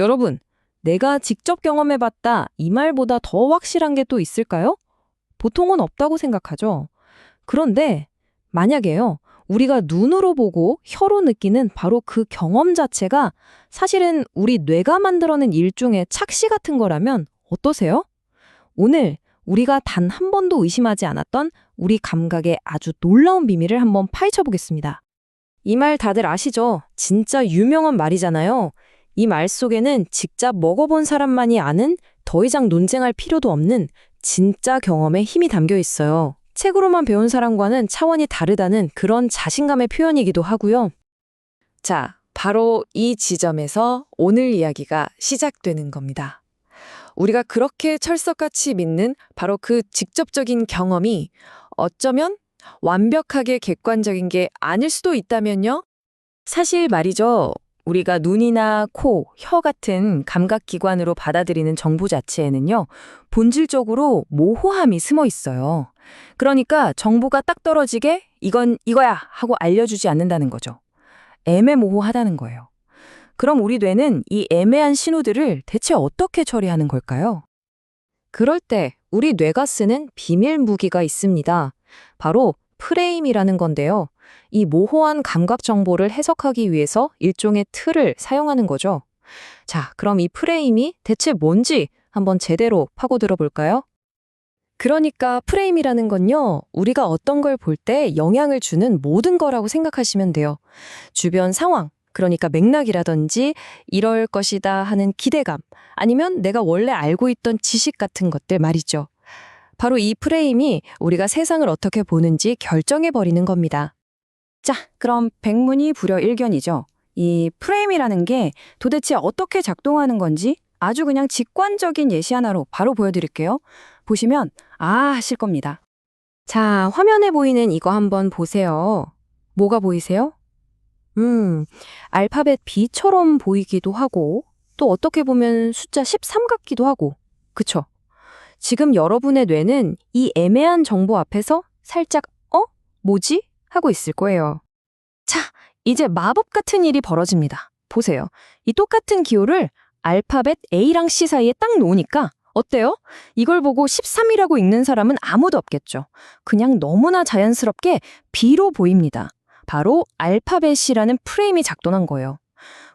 여러분, 내가 직접 경험해봤다 이 말보다 더 확실한 게 또 있을까요? 보통은 없다고 생각하죠. 그런데 만약에요, 우리가 눈으로 보고 혀로 느끼는 바로 그 경험 자체가 사실은 우리 뇌가 만들어낸 일종의 착시 같은 거라면 어떠세요? 오늘 우리가 단 한 번도 의심하지 않았던 우리 감각의 아주 놀라운 비밀을 한번 파헤쳐 보겠습니다. 이 말 다들 아시죠? 진짜 유명한 말이잖아요. 이 말 속에는 직접 먹어본 사람만이 아는 더 이상 논쟁할 필요도 없는 진짜 경험의 힘이 담겨 있어요. 책으로만 배운 사람과는 차원이 다르다는 그런 자신감의 표현이기도 하고요. 자, 바로 이 지점에서 오늘 이야기가 시작되는 겁니다. 우리가 그렇게 철석같이 믿는 바로 그 직접적인 경험이 어쩌면 완벽하게 객관적인 게 아닐 수도 있다면요? 사실 말이죠. 우리가 눈이나 코, 혀 같은 감각기관으로 받아들이는 정보 자체에는요, 본질적으로 모호함이 숨어 있어요. 그러니까 정보가 딱 떨어지게 이건 이거야 하고 알려주지 않는다는 거죠. 애매모호하다는 거예요. 그럼 우리 뇌는 이 애매한 신호들을 대체 어떻게 처리하는 걸까요? 그럴 때 우리 뇌가 쓰는 비밀 무기가 있습니다. 바로 프레임이라는 건데요. 이 모호한 감각 정보를 해석하기 위해서 일종의 틀을 사용하는 거죠. 자, 그럼 이 프레임이 대체 뭔지 한번 제대로 파고들어 볼까요? 그러니까 프레임이라는 건요, 우리가 어떤 걸 볼 때 영향을 주는 모든 거라고 생각하시면 돼요. 주변 상황, 그러니까 맥락이라든지 이럴 것이다 하는 기대감, 아니면 내가 원래 알고 있던 지식 같은 것들 말이죠. 바로 이 프레임이 우리가 세상을 어떻게 보는지 결정해 버리는 겁니다. 자, 그럼 백문이 불여 일견이죠. 이 프레임이라는 게 도대체 어떻게 작동하는 건지 아주 그냥 직관적인 예시 하나로 바로 보여드릴게요. 보시면 아 하실 겁니다. 자, 화면에 보이는 이거 한번 보세요. 뭐가 보이세요? 음, 알파벳 B처럼 보이기도 하고, 또 어떻게 보면 숫자 13 같기도 하고, 그쵸? 지금 여러분의 뇌는 이 애매한 정보 앞에서 살짝, 어? 뭐지? 하고 있을 거예요. 자, 이제 마법 같은 일이 벌어집니다. 보세요. 이 똑같은 기호를 알파벳 A랑 C 사이에 딱 놓으니까 어때요? 이걸 보고 13이라고 읽는 사람은 아무도 없겠죠. 그냥 너무나 자연스럽게 B로 보입니다. 바로 알파벳이라는 프레임이 작동한 거예요.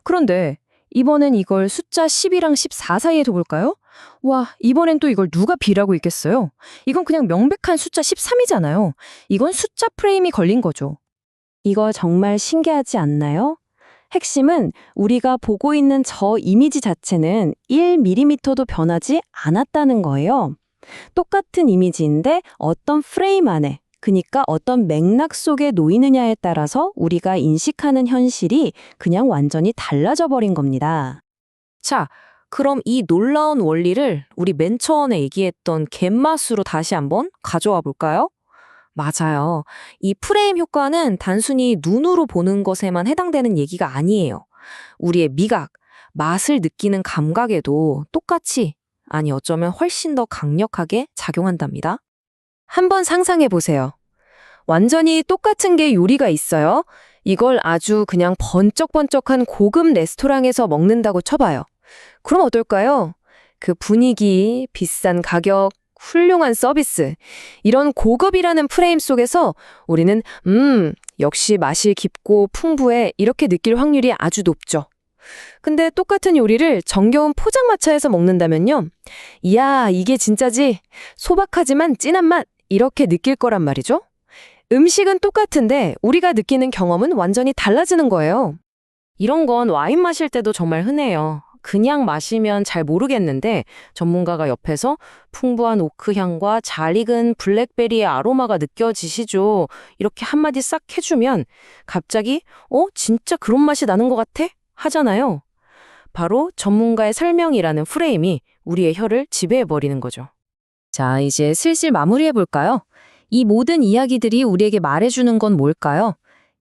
그런데 이번엔 이걸 숫자 10이랑 14 사이에 둬볼까요? 와, 이번엔 또 이걸 누가 B라고 읽겠어요? 이건 그냥 명백한 숫자 13이잖아요. 이건 숫자 프레임이 걸린 거죠. 이거 정말 신기하지 않나요? 핵심은 우리가 보고 있는 저 이미지 자체는 1mm도 변하지 않았다는 거예요. 똑같은 이미지인데 어떤 프레임 안에, 그니까 어떤 맥락 속에 놓이느냐에 따라서 우리가 인식하는 현실이 그냥 완전히 달라져 버린 겁니다. 자, 그럼 이 놀라운 원리를 우리 맨 처음에 얘기했던 갯맛으로 다시 한번 가져와 볼까요? 맞아요. 이 프레임 효과는 단순히 눈으로 보는 것에만 해당되는 얘기가 아니에요. 우리의 미각, 맛을 느끼는 감각에도 똑같이, 아니 어쩌면 훨씬 더 강력하게 작용한답니다. 한번 상상해 보세요. 완전히 똑같은 게 요리가 있어요. 이걸 아주 그냥 번쩍번쩍한 고급 레스토랑에서 먹는다고 쳐봐요. 그럼 어떨까요? 그 분위기, 비싼 가격, 훌륭한 서비스. 이런 고급이라는 프레임 속에서 우리는, 음, 역시 맛이 깊고 풍부해. 이렇게 느낄 확률이 아주 높죠. 근데 똑같은 요리를 정겨운 포장마차에서 먹는다면요. 이야, 이게 진짜지. 소박하지만 진한 맛. 이렇게 느낄 거란 말이죠. 음식은 똑같은데 우리가 느끼는 경험은 완전히 달라지는 거예요. 이런 건 와인 마실 때도 정말 흔해요. 그냥 마시면 잘 모르겠는데 전문가가 옆에서 풍부한 오크 향과 잘 익은 블랙베리의 아로마가 느껴지시죠. 이렇게 한마디 싹 해주면 갑자기 어 진짜 그런 맛이 나는 것 같아 하잖아요. 바로 전문가의 설명이라는 프레임이 우리의 혀를 지배해버리는 거죠. 자, 이제 슬슬 마무리해볼까요? 이 모든 이야기들이 우리에게 말해주는 건 뭘까요?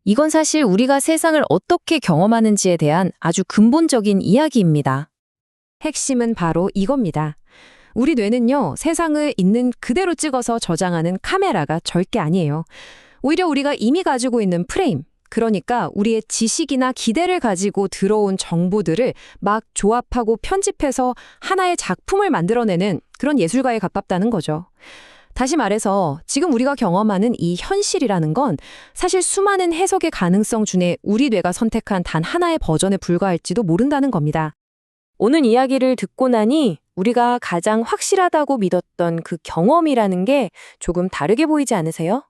이건 사실 우리가 세상을 어떻게 경험하는지에 대한 아주 근본적인 이야기입니다. 핵심은 바로 이겁니다. 우리 뇌는요, 세상을 있는 그대로 찍어서 저장하는 카메라가 절대 아니에요. 오히려 우리가 이미 가지고 있는 프레임, 그러니까 우리의 지식이나 기대를 가지고 들어온 정보들을 막 조합하고 편집해서 하나의 작품을 만들어내는 그런 예술가에 가깝다는 거죠. 다시 말해서 지금 우리가 경험하는 이 현실이라는 건 사실 수많은 해석의 가능성 중에 우리 뇌가 선택한 단 하나의 버전에 불과할지도 모른다는 겁니다. 오늘 이야기를 듣고 나니 우리가 가장 확실하다고 믿었던 그 경험이라는 게 조금 다르게 보이지 않으세요?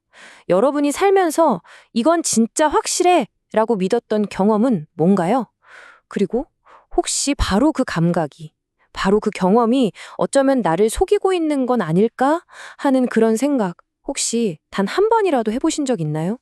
여러분이 살면서 이건 진짜 확실해 라고 믿었던 경험은 뭔가요? 그리고 혹시 바로 그 감각이, 바로 그 경험이 어쩌면 나를 속이고 있는 건 아닐까 하는 그런 생각 혹시 단 한 번이라도 해보신 적 있나요?